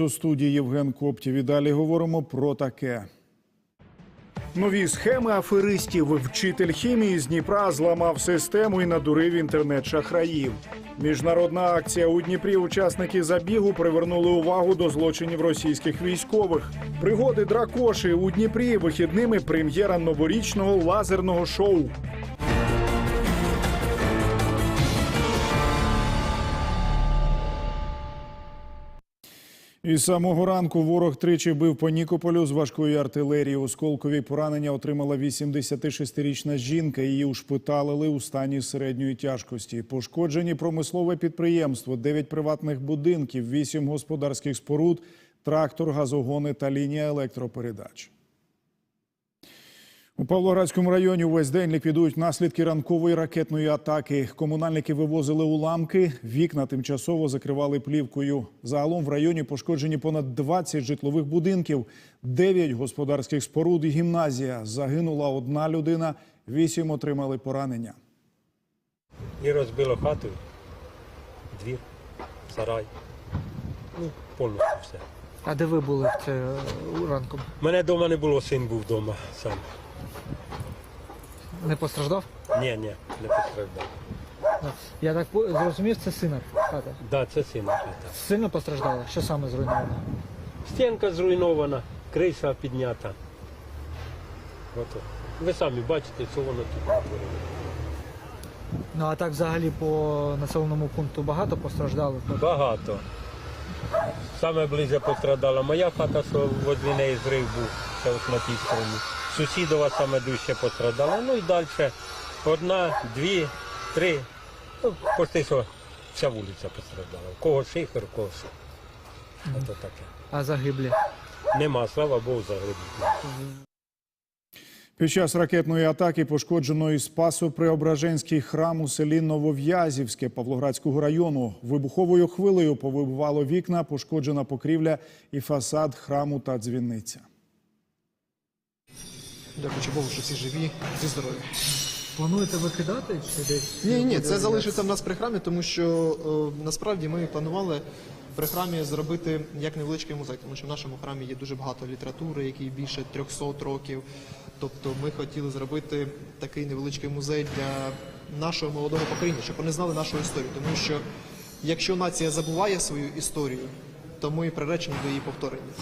У студії Євген Коптів і далі говоримо про таке. Нові схеми аферистів. Вчитель хімії з Дніпра зламав систему і надурив інтернет-шахраїв. Міжнародна акція у Дніпрі. Учасники забігу привернули увагу до злочинів російських військових. Пригоди дракоші у Дніпрі вихідними прем'єра новорічного лазерного шоу. Із самого ранку ворог тричі бив по Нікополю з важкої артилерії. Осколкові поранення отримала 86-річна жінка. Її ушпиталили у стані середньої тяжкості. Пошкоджені промислове підприємство, 9 приватних будинків, 8 господарських споруд, трактор, газогони та лінія електропередач. У Павлоградському районі увесь день ліквідують наслідки ранкової ракетної атаки. Комунальники вивозили уламки, вікна тимчасово закривали плівкою. Загалом в районі пошкоджені понад 20 житлових будинків, 9 господарських споруд і гімназія. Загинула одна людина, 8 отримали поранення. І розбило хату, двір, сарай. Ну, повністю все. А де ви були в це е, ранком? Мене вдома не було, син був вдома сам. Не постраждав? Ні, ні, не постраждав. Я так зрозумів, це сина хата. Да, це сина хата. Сильно постраждала? Що саме зруйновано? Стінка зруйнована, криша піднята. Ото. Ви самі бачите, що воно тут натворило. Ну а так взагалі по населеному пункту багато постраждалих? От, Багато. Саме ближче пострадала моя хата, що возле неї зрив був, це от на тій стороні. Сусідова саме дужче пострадала. Ну і далі одна, дві, три. Ну, почти що вся вулиця пострадала. У кого шифер, у кого що. Ото таке. А загиблі? Нема, слава Богу, загиблих. Під час ракетної атаки пошкоджено і Спасо-Преображенський храм у селі Новов'язівське Павлоградського району. Вибуховою хвилею повибивало вікна, пошкоджена покрівля і фасад храму та дзвіниця. Дякуючи Богу, що всі живі, всі здорові. Плануєте викидати чи десь? Ні, ні, це залишиться в нас при храмі, тому що е, насправді ми планували при храмі зробити як невеличкий музей, тому що в нашому храмі є дуже багато літератури, який більше 300 років. Тобто ми хотіли зробити такий невеличкий музей для нашого молодого покоління, щоб вони знали нашу історію. Тому що якщо нація забуває свою історію, то ми приречені до її повторення.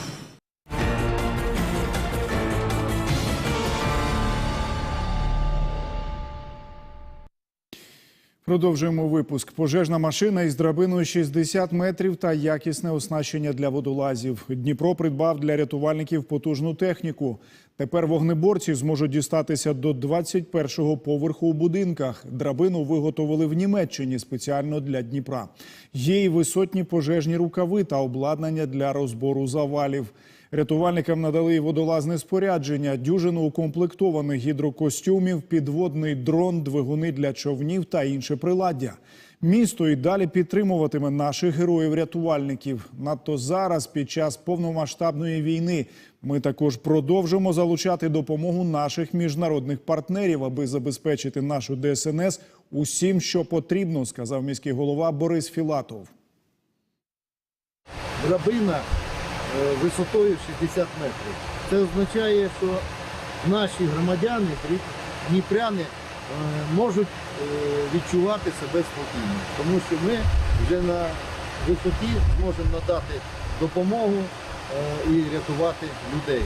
Продовжуємо випуск. Пожежна машина із драбиною 60 метрів та якісне оснащення для водолазів. Дніпро придбав для рятувальників потужну техніку. Тепер вогнеборці зможуть дістатися до 21-го поверху у будинках. Драбину виготовили в Німеччині спеціально для Дніпра. Є й висотні пожежні рукави та обладнання для розбору завалів. Рятувальникам надали водолазне спорядження, дюжину укомплектованих гідрокостюмів, підводний дрон, двигуни для човнів та інше приладдя. Місто і далі підтримуватиме наших героїв-рятувальників. Надто зараз, під час повномасштабної війни, ми також продовжимо залучати допомогу наших міжнародних партнерів, аби забезпечити нашу ДСНС усім, що потрібно, сказав міський голова Борис Філатов. драбина висотою 60 метрів. Це означає, що наші громадяни, дніпряни, е, можуть е, відчувати себе спокійно, тому що ми вже на висоті зможемо надати допомогу е, і рятувати людей.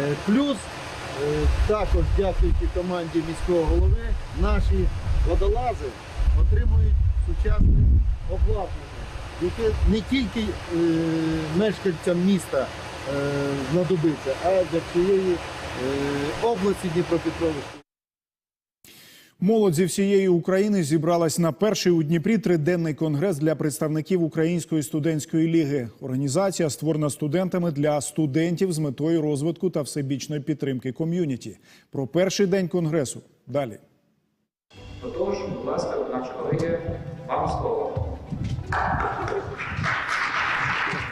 Е, Плюс е, також дякуючи команді міського голови, наші водолази отримують сучасне обладнання яке не тільки е, мешканцям міста е, знадобиться, а для всієї е, області Дніпропетровської. Молодь зі всієї України зібралась на перший у Дніпрі триденний конгрес для представників Української студентської ліги. Організація створена студентами для студентів з метою розвитку та всебічної підтримки ком'юніті. Про перший день конгресу далі. Отож, будь ласка, наші колеги, вам слово.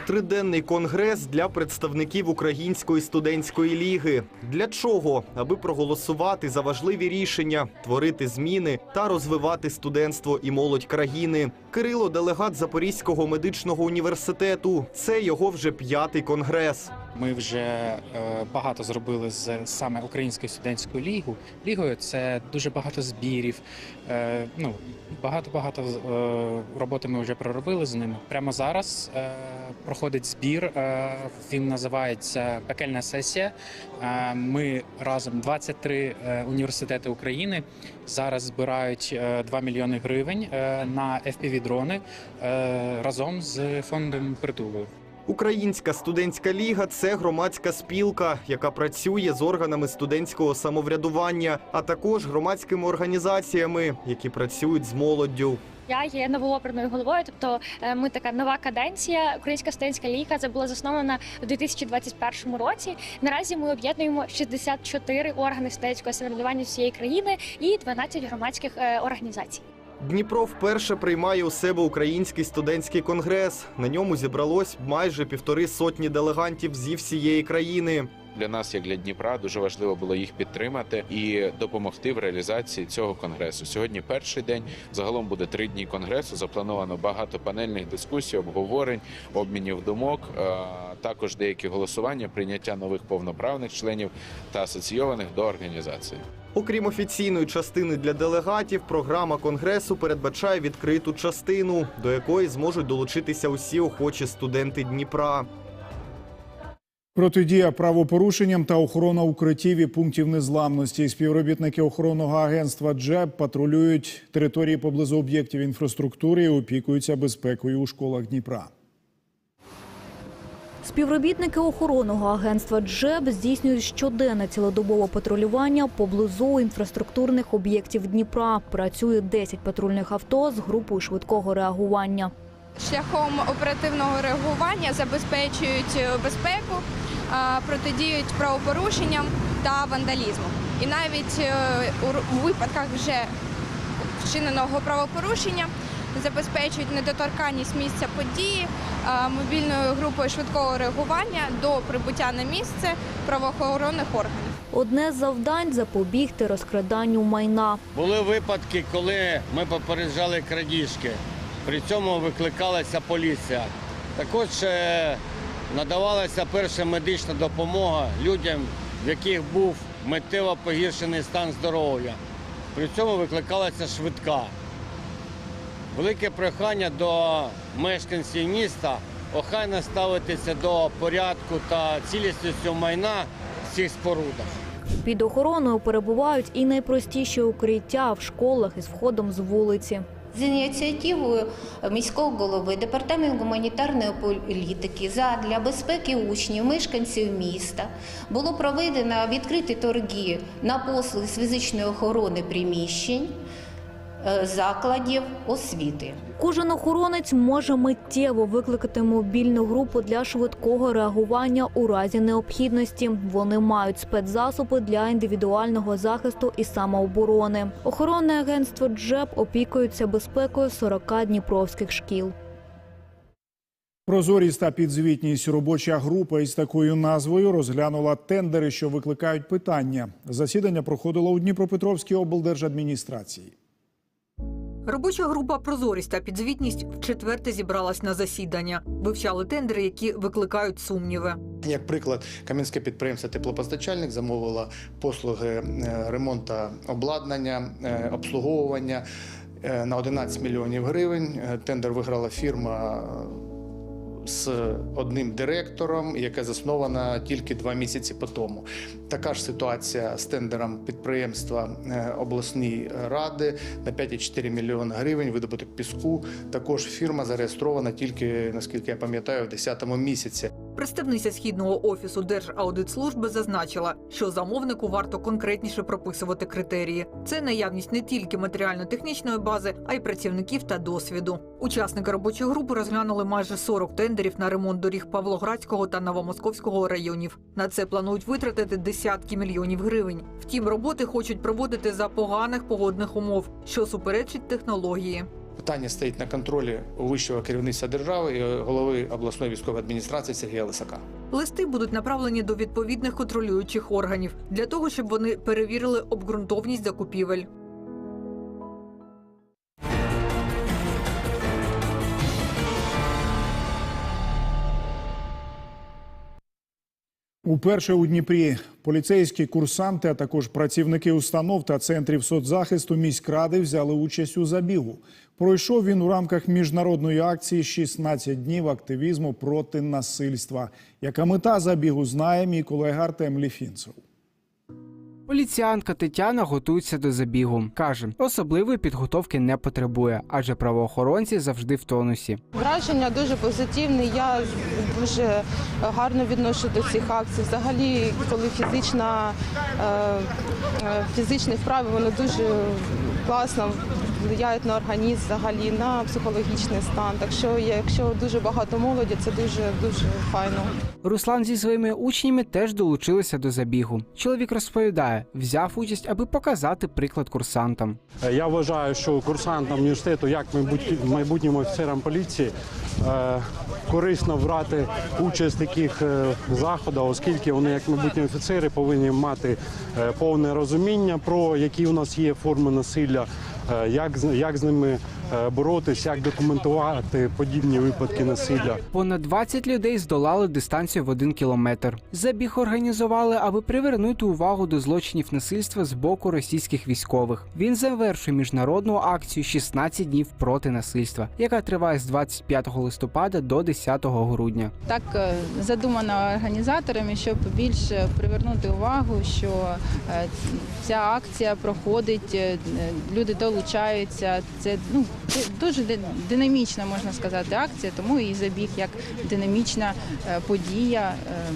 Триденний конгрес для представників Української студентської ліги. Для чого? Аби проголосувати за важливі рішення, творити зміни та розвивати студентство і молодь країни. Кирило делегат Запорізького медичного університету. Це його вже п'ятий конгрес. Ми вже е, багато зробили з саме українською студентською лігою. Лігою це дуже багато збірів. Е, ну багато багато е, роботи ми вже проробили з ними. Прямо зараз проходить збір. Він називається Пекельна сесія. Ми разом 23 е, університети України зараз збирають е, 2 мільйони гривень на FPV-дрони е, разом з фондом притулу. Українська студентська ліга це громадська спілка, яка працює з органами студентського самоврядування, а також громадськими організаціями, які працюють з молоддю. Я є новообраною головою, тобто е, ми така нова каденція. Українська студентська ліга це була заснована у 2021 році. Наразі ми об'єднуємо 64 органи студентського самоврядування всієї країни і 12 громадських е, організацій. Дніпро вперше приймає у себе український студентський конгрес. На ньому зібралось майже півтори сотні делегантів зі всієї країни. Для нас, як для Дніпра, дуже важливо було їх підтримати і допомогти в реалізації цього конгресу. Сьогодні перший день. Загалом буде три дні конгресу. Заплановано багато панельних дискусій, обговорень, обмінів думок, е, також деякі голосування, прийняття нових повноправних членів та асоційованих до організації. Окрім офіційної частини для делегатів, програма конгресу передбачає відкриту частину, до якої зможуть долучитися усі охочі студенти Дніпра. Протидія правопорушенням та охорона укриттів і пунктів незламності. Співробітники охоронного агентства ДЖЕБ патрулюють території поблизу об'єктів інфраструктури і опікуються безпекою у школах Дніпра. Співробітники охоронного агентства «Джеб» здійснюють щоденне цілодобове патрулювання поблизу інфраструктурних об'єктів Дніпра. Працює 10 патрульних авто з групою швидкого реагування. Шляхом оперативного реагування забезпечують безпеку, протидіють правопорушенням та вандалізму. І навіть е, у випадках вже вчиненого правопорушення забезпечують недоторканність місця події е, мобільною групою швидкого реагування до прибуття на місце правоохоронних органів. Одне з завдань – запобігти розкраданню майна. Були випадки, коли ми попереджали крадіжки. При цьому викликалася поліція. Також е, надавалася перша медична допомога людям, в яких був миттєво погіршений стан здоров'я. При цьому викликалася швидка. Велике прохання до мешканців міста охайно ставитися до порядку та цілісності майна в цих спорудах. Під охороною перебувають і найпростіші укриття в школах із входом з вулиці. З ініціативою міського голови департамент гуманітарної політики задля безпеки учнів, мешканців міста було проведено відкриті торги на послуги з фізичної охорони приміщень закладів освіти. Кожен охоронець може миттєво викликати мобільну групу для швидкого реагування у разі необхідності. Вони мають спецзасоби для індивідуального захисту і самооборони. Охоронне агентство «Джеб» опікується безпекою 40 дніпровських шкіл. Прозорість та підзвітність робоча група із такою назвою розглянула тендери, що викликають питання. Засідання проходило у Дніпропетровській облдержадміністрації. Робоча група Прозорість та підзвітність вчетверте зібралась на засідання. Вивчали тендери, які викликають сумніви. Як приклад, кам'янське підприємство теплопостачальник замовило послуги е, ремонту обладнання, е, обслуговування е, на 11 мільйонів гривень. Тендер виграла фірма з одним директором, яка заснована тільки два місяці по тому. Така ж ситуація з тендером підприємства е, обласної ради на 5,4 мільйони гривень. Видобуток піску. Також фірма зареєстрована тільки, наскільки я пам'ятаю, в 10 місяці. Представниця східного офісу Держаудитслужби зазначила, що замовнику варто конкретніше прописувати критерії. Це наявність не тільки матеріально-технічної бази, а й працівників та досвіду. Учасники робочої групи розглянули майже 40 тендерів на ремонт доріг Павлоградського та Новомосковського районів. На це планують витратити десятки мільйонів гривень. Втім, роботи хочуть проводити за поганих погодних умов, що суперечить технології. Питання стоїть на контролі вищого керівництва держави і голови обласної військової адміністрації Сергія Лисака. Листи будуть направлені до відповідних контролюючих органів для того, щоб вони перевірили обґрунтовність закупівель. Уперше у Дніпрі поліцейські курсанти, а також працівники установ та центрів соцзахисту міськради взяли участь у забігу. Пройшов він у рамках міжнародної акції «16 днів активізму проти насильства. Яка мета забігу знає мій колега Артем Ліфінцев. Поліціянка Тетяна готується до забігу. Каже, особливої підготовки не потребує, адже правоохоронці завжди в тонусі. Враження дуже позитивне. Я дуже гарно відношу до цих акцій. Взагалі, коли фізична е, е, фізичні вправи, воно дуже класно впливають на організм, взагалі на психологічний стан. Так що, якщо дуже багато молоді, це дуже дуже файно. Руслан зі своїми учнями теж долучилися до забігу. Чоловік розповідає, взяв участь, аби показати приклад курсантам. Я вважаю, що курсантам університету, як майбут- майбутнім офіцерам поліції, е, корисно брати участь в таких е, заходах, оскільки вони, як майбутні офіцери, повинні мати е, повне розуміння про які у нас є форми насилля, як, з- як з ними е, боротись, як документувати подібні випадки насилля. Понад 20 людей здолали дистанцію в один кілометр. Забіг організували, аби привернути увагу до злочинів насильства з боку російських військових. Він завершує міжнародну акцію «16 днів проти насильства, яка триває з 25 листопада до 10 грудня. Так е, задумано організаторами, щоб більше привернути увагу, що е, ця акція проходить, е, люди долучаються. Це ну дуже ди- динамічна, можна сказати, акція, тому і забіг як динамічна е, подія. е,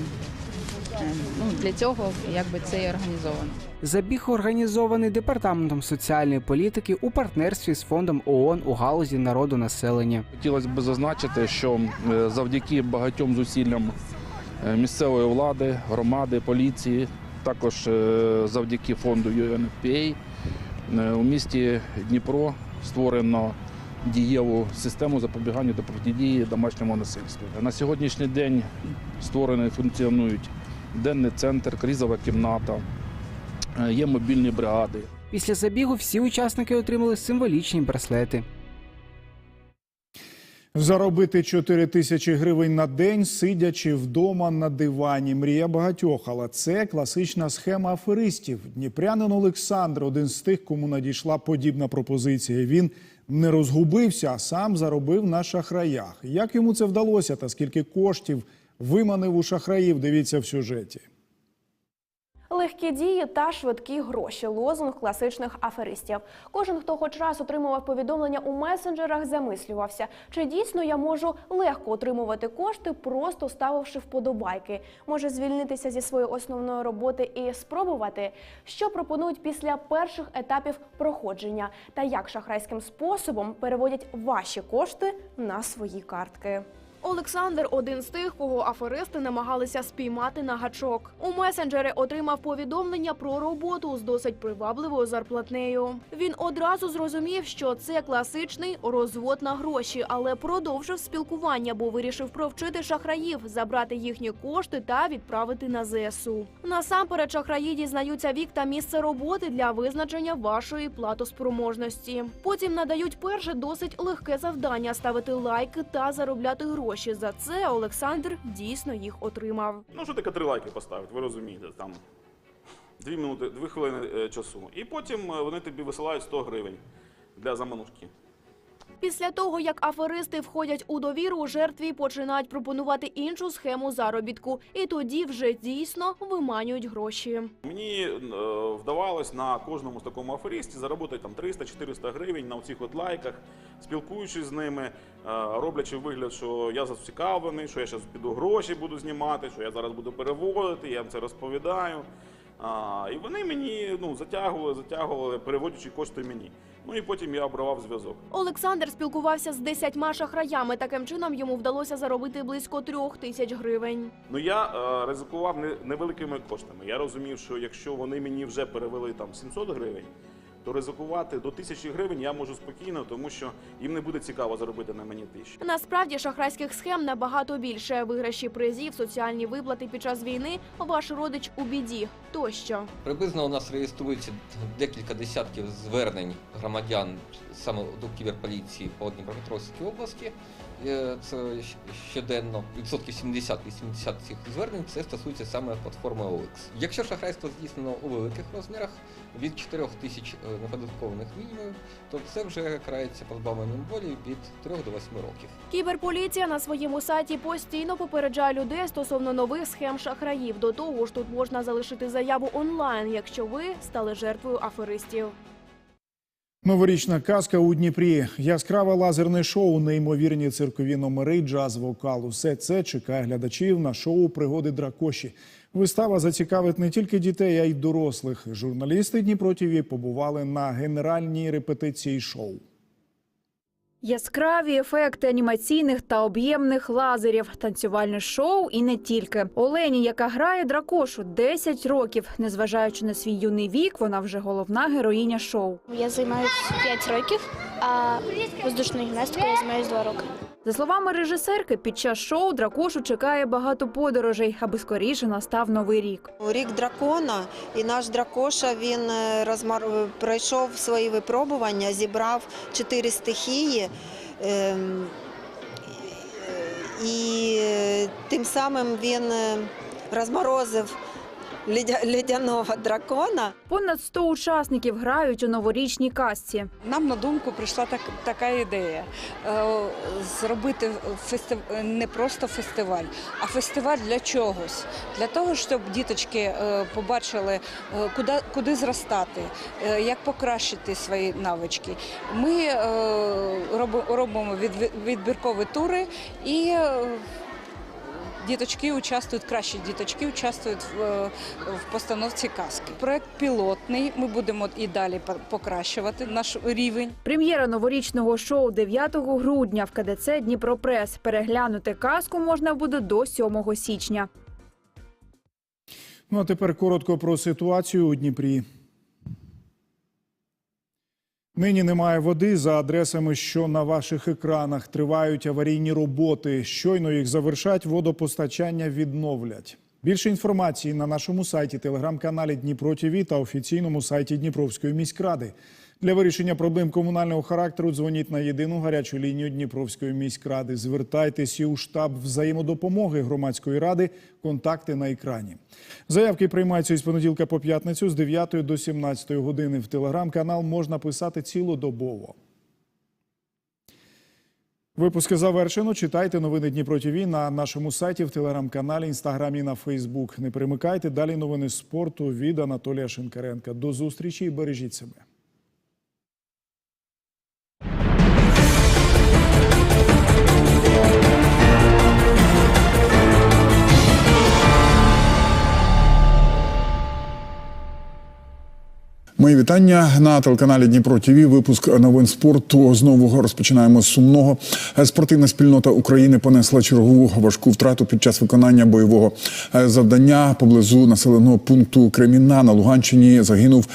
е, Ну, для цього якби це і організовано. Забіг організований департаментом соціальної політики у партнерстві з фондом ООН у галузі народу населення. Хотілося б зазначити, що завдяки багатьом зусиллям місцевої влади, громади, поліції, також завдяки фонду UNFPA у місті Дніпро створено дієву систему запобігання та протидії домашньому насильству. На сьогоднішній день створені функціонують денний центр, кризова кімната, е, є мобільні бригади. Після забігу всі учасники отримали символічні браслети. Заробити 4 тисячі гривень на день, сидячи вдома на дивані. Мрія багатьох, але це класична схема аферистів. Дніпрянин Олександр один з тих, кому надійшла подібна пропозиція. Він не розгубився, а сам заробив на шахраях. Як йому це вдалося та скільки коштів виманив у шахраїв? Дивіться в сюжеті. Легкі дії та швидкі гроші лозунг класичних аферистів. Кожен, хто хоч раз отримував повідомлення у месенджерах, замислювався, чи дійсно я можу легко отримувати кошти, просто ставивши вподобайки. Може звільнитися зі своєї основної роботи і спробувати, що пропонують після перших етапів проходження, та як шахрайським способом переводять ваші кошти на свої картки. Олександр один з тих, кого аферисти намагалися спіймати на гачок. У месенджери отримав повідомлення про роботу з досить привабливою зарплатнею. Він одразу зрозумів, що це класичний розвод на гроші, але продовжив спілкування, бо вирішив провчити шахраїв, забрати їхні кошти та відправити на ЗСУ. Насамперед, шахраї дізнаються вік та місце роботи для визначення вашої платоспроможності. Потім надають перше досить легке завдання ставити лайки та заробляти гроші. За це Олександр дійсно їх отримав. Ну, що таке три лайки поставити, ви розумієте, там дві минути, дві хвилини е, часу. І потім е, вони тобі висилають 100 гривень для заманушки. Після того, як аферисти входять у довіру, жертві починають пропонувати іншу схему заробітку, і тоді вже дійсно виманюють гроші. Мені е, вдавалось на кожному з такому аферісті заробити там 300-400 гривень на цих от лайках, спілкуючись з ними, е, роблячи вигляд, що я зацікавлений, що я зараз піду гроші буду знімати, що я зараз буду переводити, я їм це розповідаю. І вони мені ну, затягували, затягували, переводячи кошти мені. Ну і потім я обривав зв'язок. Олександр спілкувався з десятьма шахраями. Таким чином йому вдалося заробити близько трьох тисяч гривень. Ну я е, ризикував не, невеликими коштами. Я розумів, що якщо вони мені вже перевели там 700 гривень, то ризикувати до тисячі гривень я можу спокійно, тому що їм не буде цікаво заробити на мені тисячу. Насправді шахрайських схем набагато більше. Виграші призів, соціальні виплати під час війни, ваш родич у біді тощо. Приблизно у нас реєструється декілька десятків звернень громадян саме до кіберполіції по Дніпропетровській області. Е, Це щоденно відсотків 70-80 цих звернень це стосується саме платформи OLX. Якщо шахрайство здійснено у великих розмірах від 4 тисяч е, неподаткованих мінімумів, то це вже карається позбавленням волі від 3 до 8 років. Кіберполіція на своєму сайті постійно попереджає людей стосовно нових схем шахраїв. До того ж, тут можна залишити заяву онлайн, якщо ви стали жертвою аферистів. Новорічна казка у Дніпрі, яскраве лазерне шоу, неймовірні циркові номери, джаз, вокал. Усе це чекає глядачів на шоу Пригоди Дракоші. Вистава зацікавить не тільки дітей, а й дорослих. Журналісти Дніпро ТІВІ побували на генеральній репетиції шоу. Яскраві ефекти анімаційних та об'ємних лазерів, танцювальне шоу і не тільки. Олені, яка грає дракошу 10 років. Незважаючи на свій юний вік, вона вже головна героїня шоу. Я займаюся 5 років, а воздушною гімнастикою я займаюся 2 роки. За словами режисерки, під час шоу дракошу чекає багато подорожей, аби скоріше настав новий рік. Рік дракона, і наш дракоша він е, розмар... пройшов свої випробування, зібрав чотири стихії. ем, І е, тим самим він е, розморозив ледяного дракона. Понад 100 учасників грають у новорічній казці. Нам на думку прийшла так, така ідея е, зробити фестив... не просто фестиваль, а фестиваль для чогось. Для того, щоб діточки е, побачили, е, куди, куди зростати, як покращити свої навички. Ми робимо відбіркові тури і. Діточки участвують, кращі діточки участвують в, е, в постановці казки. Проект пілотний. Ми будемо і далі по- покращувати наш рівень. Прем'єра новорічного шоу 9 грудня в КДЦ Дніпропрес. Переглянути казку можна буде до 7 січня. Ну а тепер коротко про ситуацію у Дніпрі. Нині немає води за адресами, що на ваших екранах тривають аварійні роботи. Щойно їх завершать, водопостачання відновлять. Більше інформації на нашому сайті, телеграм-каналі Дніпро ТІВІ та офіційному сайті Дніпровської міськради. Для вирішення проблем комунального характеру дзвоніть на єдину гарячу лінію Дніпровської міськради. Звертайтеся у штаб взаємодопомоги громадської ради. Контакти на екрані. Заявки приймаються із понеділка по п'ятницю з 9 до 17 години. В телеграм-канал можна писати цілодобово. Випуски завершено. Читайте новини Дніпро ТІВІ на нашому сайті, в телеграм-каналі, інстаграмі на Фейсбук. Не перемикайте далі новини спорту від Анатолія Шинкаренка. До зустрічі і бережіть себе. Мої вітання на телеканалі Дніпро ТІВІ. Випуск новин спорту. Знову розпочинаємо з сумного. Спортивна спільнота України понесла чергову важку втрату під час виконання бойового завдання поблизу населеного пункту Креміна на Луганщині. Загинув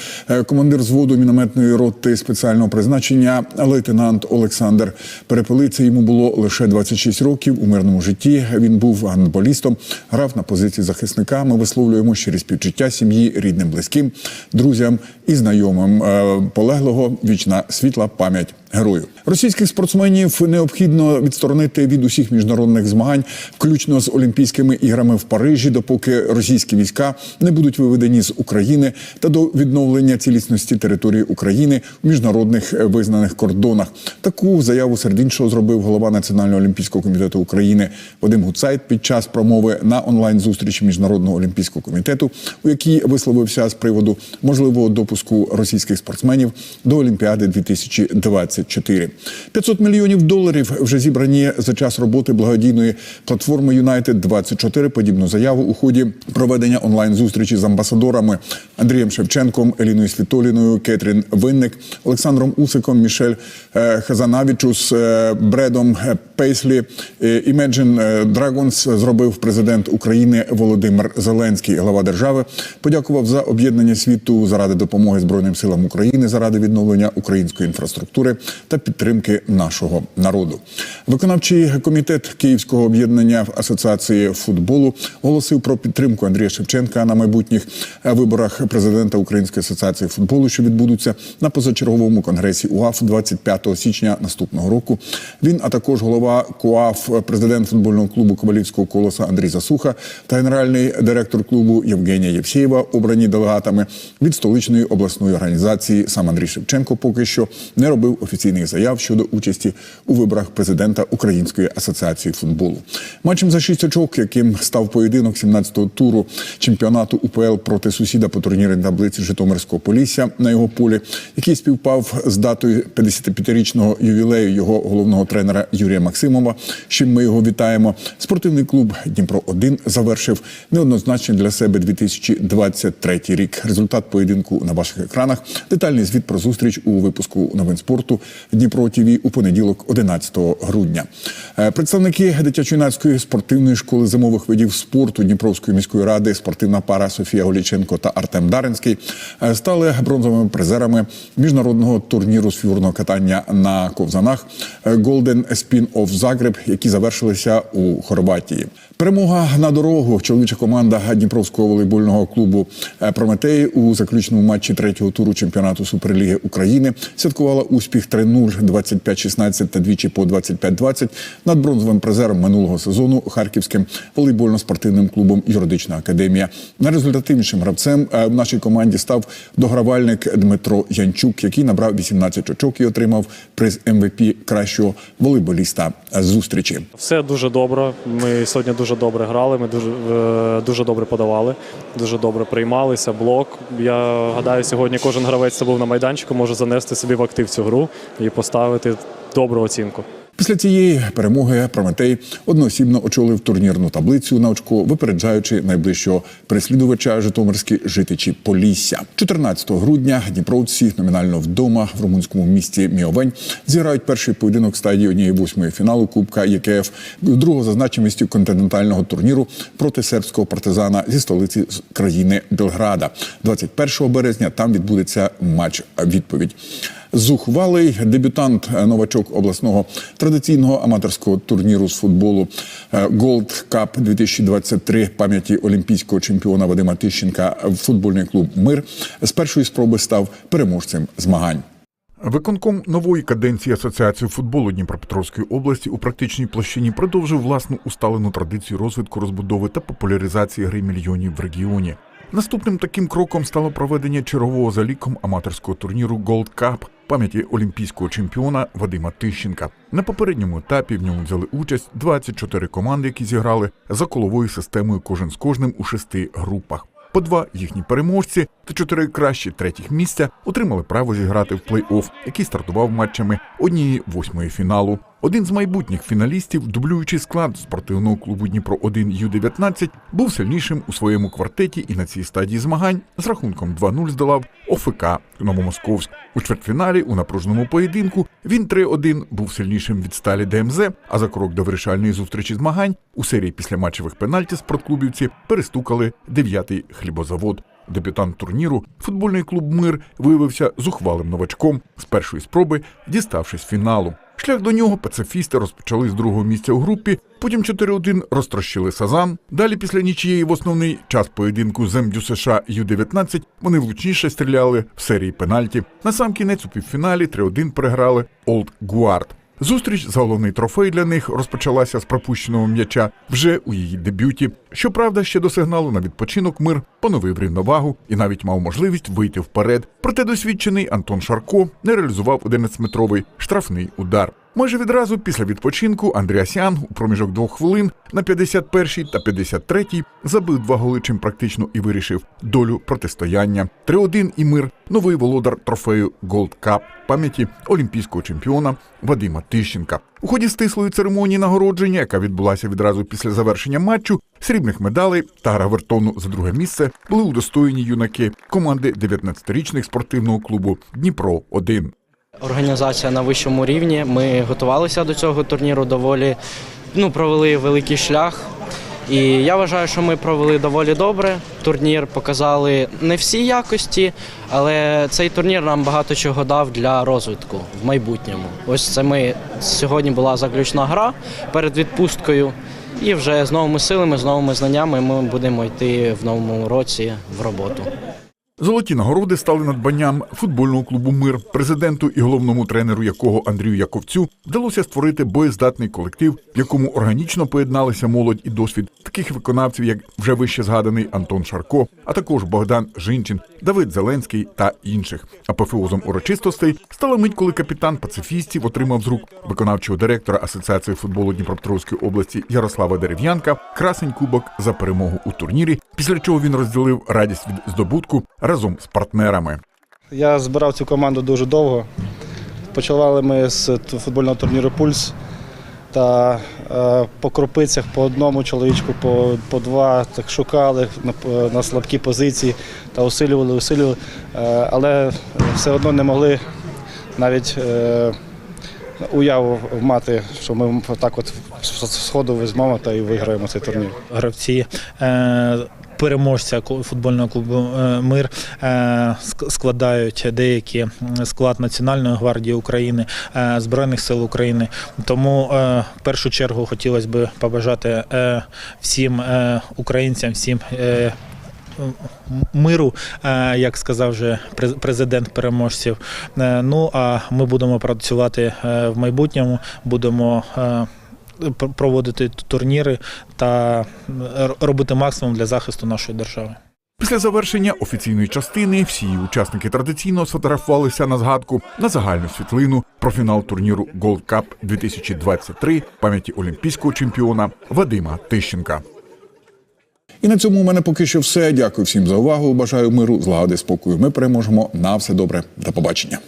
командир зводу мінометної роти спеціального призначення лейтенант Олександр Перепелиця. Йому було лише 26 років у мирному житті. Він був гандболістом, грав на позиції захисника. Ми висловлюємо щирі співчуття сім'ї, рідним, близьким, друзям і знайомим е, полеглого. Вічна світла пам'ять герою. Російських спортсменів необхідно відсторонити від усіх міжнародних змагань, включно з Олімпійськими іграми в Парижі, допоки російські війська не будуть виведені з України та до відновлення цілісності території України в міжнародних е, визнаних кордонах. Таку заяву серед іншого зробив голова Національного олімпійського комітету України Вадим Гуцайт під час промови на онлайн зустрічі міжнародного олімпійського комітету, у якій висловився з приводу можливого допуску російських спортсменів до Олімпіади 2024. 24 500 мільйонів доларів вже зібрані за час роботи благодійної платформи United 24 Подібну заяву у ході проведення онлайн зустрічі з амбасадорами Андрієм Шевченком, Еліною Світоліною, Кетрін Винник, Олександром Усиком, Мішель е, Хазанавічус, е, Бредом е, Пейслі. Imagine Dragons зробив президент України Володимир Зеленський, глава держави. Подякував за об'єднання світу заради допомоги Збройним силам України, заради відновлення української інфраструктури та підтримки нашого народу. Виконавчий комітет Київського об'єднання Асоціації футболу оголосив про підтримку Андрія Шевченка на майбутніх виборах президента Української асоціації футболу, що відбудуться на позачерговому конгресі УАФ 25 січня наступного року. Він, а також голова КУАФ, президент футбольного клубу Ковалівського колоса Андрій Засуха та генеральний директор клубу Євгенія Євсєєва, обрані делегатами від столичної обласної організації. Сам Андрій Шевченко поки що не робив офіційних заяв щодо участі у виборах президента Української асоціації футболу. Матчем за шість очок, яким став поєдинок 17-го туру чемпіонату УПЛ проти сусіда по турнірній таблиці Житомирського Полісся на його полі, який співпав з датою 55-річного ювілею його головного тренера Юрія Максимова. з чим ми його вітаємо. Спортивний клуб Дніпро 1 завершив неоднозначний для себе 2023 рік. Результат поєдинку на ваших екранах. Детальний звіт про зустріч у випуску новин спорту Дніпро ТВ у понеділок, 11 грудня. Е, Представники дитячо-юнацької спортивної школи зимових видів спорту Дніпровської міської ради, спортивна пара Софія Голіченко та Артем Даринський е, стали бронзовими призерами міжнародного турніру з фігурного катання на ковзанах е, Golden Spin of Zagreb, які завершилися у Хорватії. Перемога на дорогу. Чоловіча команда Дніпровського волейбольного клубу Прометей у заключному матчі третього туру чемпіонату Суперліги України святкувала успіх 3-0, 25-16 та двічі по 25-20 над бронзовим призером минулого сезону Харківським волейбольно-спортивним клубом Юридична академія. Найрезультативнішим гравцем е, в нашій команді став догравальник Дмитро Янчук, який набрав 18 очок і отримав приз МВП кращого волейболіста зустрічі. Все дуже добре. Ми сьогодні дуже добре грали. Ми дуже е, дуже добре подавали, дуже добре приймалися. Блок. Я гадаю, сьогодні кожен гравець хто був на майданчику, може занести собі в актив цю гру і поставити добру оцінку. Після цієї перемоги Прометей одноосібно очолив турнірну таблицю на очко, випереджаючи найближчого переслідувача Житомирські житичі Полісся. 14 грудня Дніпровці номінально вдома в румунському місті Міовень зіграють перший поєдинок стадії однієї восьмої фіналу Кубка ЄКФ другого за значимістю континентального турніру проти сербського партизана зі столиці країни Белграда. 21 березня там відбудеться матч відповідь. Зухвалий дебютант е, новачок обласного традиційного аматорського турніру з футболу е, Gold Cup 2023 пам'яті олімпійського чемпіона Вадима Тищенка футбольний клуб Мир з першої спроби став переможцем змагань. Виконком нової каденції Асоціації футболу Дніпропетровської області у практичній площині продовжив власну усталену традицію розвитку розбудови та популяризації гри мільйонів в регіоні. Наступним таким кроком стало проведення чергового за ліком аматорського турніру Gold Cup пам'яті олімпійського чемпіона Вадима Тищенка. На попередньому етапі в ньому взяли участь 24 команди, які зіграли за коловою системою кожен з кожним у шести групах. По два їхні переможці та чотири кращі третіх місця отримали право зіграти в плей-офф, який стартував матчами однієї восьмої фіналу. Один з майбутніх фіналістів, дублюючи склад спортивного клубу Дніпро 1 Ю-19, був сильнішим у своєму квартеті і на цій стадії змагань з рахунком 2-0 здолав ОФК Новомосковськ. У чвертьфіналі у напруженому поєдинку він 3-1 був сильнішим від сталі ДМЗ. А за крок до вирішальної зустрічі змагань у серії післяматчевих пенальті спортклубівці перестукали дев'ятий хлібозавод. Дебютант турніру, футбольний клуб Мир виявився зухвалим новачком з першої спроби, діставшись фіналу. Шлях до нього пацифісти розпочали з другого місця у групі, потім 4-1 розтрощили Сазан. Далі, після нічиєї в основний час поєдинку земдю США Ю-19 вони влучніше стріляли в серії пенальті. На сам кінець у півфіналі 3-1 переграли Олд Гуард. Зустріч за головний трофей для них розпочалася з пропущеного м'яча вже у її дебюті. Щоправда, ще до сигналу на відпочинок мир поновив рівновагу і навіть мав можливість вийти вперед. Проте досвідчений Антон Шарко не реалізував 11-метровий штрафний удар. Майже відразу після відпочинку Андріасян у проміжок двох хвилин на 51-й та 53-й забив два голи, чим практично і вирішив долю протистояння. 3-1 і мир новий володар трофею Gold Cup пам'яті олімпійського чемпіона Вадима Тищенка. У ході стислої церемонії нагородження, яка відбулася відразу після завершення матчу, срібних медалей та гравертону за друге місце були удостоєні юнаки команди 19-річних спортивного клубу Дніпро 1 Організація на вищому рівні. Ми готувалися до цього турніру доволі, ну, провели великий шлях. І я вважаю, що ми провели доволі добре. Турнір показали не всі якості, але цей турнір нам багато чого дав для розвитку в майбутньому. Ось це ми сьогодні була заключна гра перед відпусткою. І вже з новими силами, з новими знаннями ми будемо йти в новому році в роботу. Золоті нагороди стали надбанням футбольного клубу Мир, президенту і головному тренеру якого Андрію Яковцю вдалося створити боєздатний колектив, в якому органічно поєдналися молодь і досвід таких виконавців, як вже вище згаданий Антон Шарко, а також Богдан Жинчин, Давид Зеленський та інших. Апофеозом урочистостей стала мить, коли капітан пацифістів отримав з рук виконавчого директора Асоціації футболу Дніпропетровської області Ярослава Дерев'янка красень кубок за перемогу у турнірі, після чого він розділив радість від здобутку разом з партнерами. Я збирав цю команду дуже довго. Почали ми з футбольного турніру Пульс. Та е, по кропицях по одному чоловічку, по, по два так шукали на, на слабкі позиції та усилювали, усилювали. Е, але все одно не могли навіть е, уяву мати, що ми так от з сходу візьмемо та і виграємо цей турнір. гравці. Переможця футбольного клубу е, Мир е, складають деякі склад Національної гвардії України, е, Збройних сил України. Тому в першу чергу хотілося б побажати всім українцям, всім миру, як сказав вже през- президент переможців. Ну а ми будемо працювати в майбутньому, будемо. Пр- Проводити турніри та робити максимум для захисту нашої держави. Після завершення офіційної частини всі учасники традиційно сфотографувалися на згадку на загальну світлину про фінал турніру Gold Cup 2023 пам'яті олімпійського чемпіона Вадима Тищенка. І на цьому у мене поки що все. Дякую всім за увагу. Бажаю миру, злагоди, спокою. Ми переможемо. На все добре. До побачення.